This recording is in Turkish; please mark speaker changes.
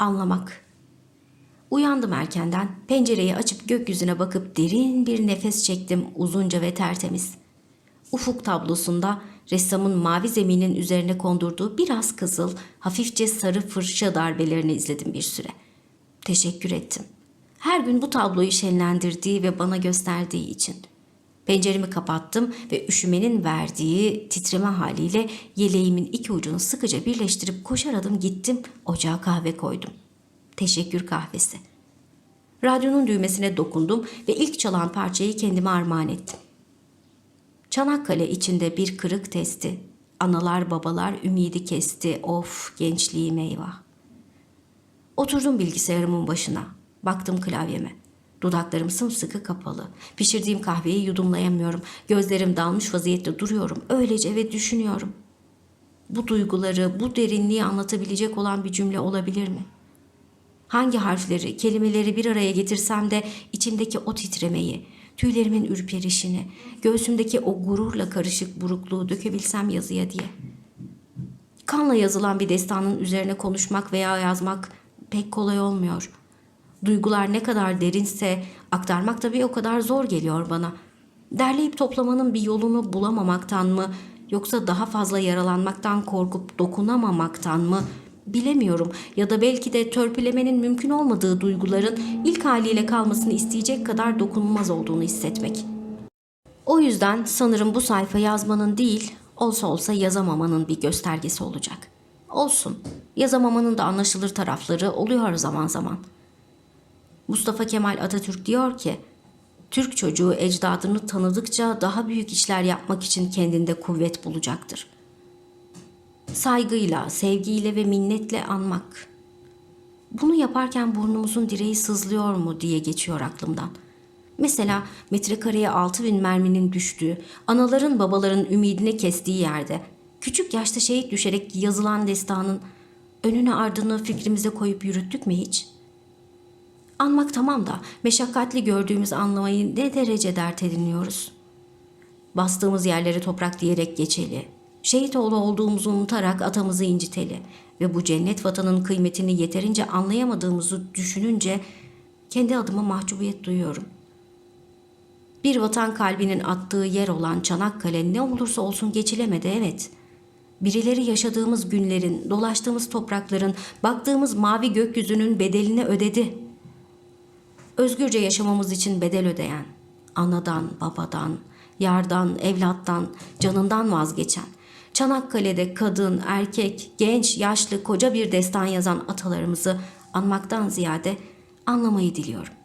Speaker 1: anlamak. Uyandım erkenden, pencereyi açıp gökyüzüne bakıp derin bir nefes çektim uzunca ve tertemiz. Ufuk tablosunda ressamın mavi zeminin üzerine kondurduğu biraz kızıl, hafifçe sarı fırça darbelerini izledim bir süre. Teşekkür ettim. Her gün bu tabloyu şenlendirdiği ve bana gösterdiği için. Penceremi kapattım ve üşümenin verdiği titreme haliyle yeleğimin iki ucunu sıkıca birleştirip koşar adım gittim, ocağa kahve koydum. Teşekkür kahvesi. Radyonun düğmesine dokundum ve ilk çalan parçayı kendime armağan ettim. Çanakkale içinde bir kırık testi. Analar babalar ümidi kesti. Of gençliğim eyvah. Oturdum bilgisayarımın başına. Baktım klavyeme. Dudaklarım sımsıkı kapalı. Pişirdiğim kahveyi yudumlayamıyorum. Gözlerim dalmış vaziyette duruyorum. Öylece ve düşünüyorum. Bu duyguları, bu derinliği anlatabilecek olan bir cümle olabilir mi? Hangi harfleri, kelimeleri bir araya getirsem de içimdeki o titremeyi, tüylerimin ürperişini, göğsümdeki o gururla karışık burukluğu dökebilsem yazıya diye. Kanla yazılan bir destanın üzerine konuşmak veya yazmak pek kolay olmuyor. Duygular ne kadar derinse aktarmak tabii o kadar zor geliyor bana. Derleyip toplamanın bir yolunu bulamamaktan mı yoksa daha fazla yaralanmaktan korkup dokunamamaktan mı bilemiyorum ya da belki de törpülemenin mümkün olmadığı duyguların ilk haliyle kalmasını isteyecek kadar dokunulmaz olduğunu hissetmek. O yüzden sanırım bu sayfa yazmanın değil, olsa olsa yazamamanın bir göstergesi olacak. Olsun. Yazamamanın da anlaşılır tarafları oluyor zaman zaman. Mustafa Kemal Atatürk diyor ki, Türk çocuğu ecdadını tanıdıkça daha büyük işler yapmak için kendinde kuvvet bulacaktır. Saygıyla, sevgiyle ve minnetle anmak. Bunu yaparken burnumuzun direği sızlıyor mu diye geçiyor aklımdan. Mesela metrekareye altı bin merminin düştüğü, anaların babaların ümidini kestiği yerde, küçük yaşta şehit düşerek yazılan destanın önüne ardını fikrimize koyup yürüttük mü hiç? Anmak tamam da meşakkatli gördüğümüz anlamayı ne derece dert ediniyoruz? Bastığımız yerlere toprak diyerek geçeli, şehit oğlu olduğumuzu unutarak atamızı inciteli ve bu cennet vatanın kıymetini yeterince anlayamadığımızı düşününce kendi adıma mahcubiyet duyuyorum. Bir vatan kalbinin attığı yer olan Çanakkale ne olursa olsun geçilemedi evet. Birileri yaşadığımız günlerin, dolaştığımız toprakların, baktığımız mavi gökyüzünün bedelini ödedi. Özgürce yaşamamız için bedel ödeyen, anadan, babadan, yardan, evlattan, canından vazgeçen, Çanakkale'de kadın, erkek, genç, yaşlı, koca bir destan yazan atalarımızı anmaktan ziyade anlamayı diliyorum.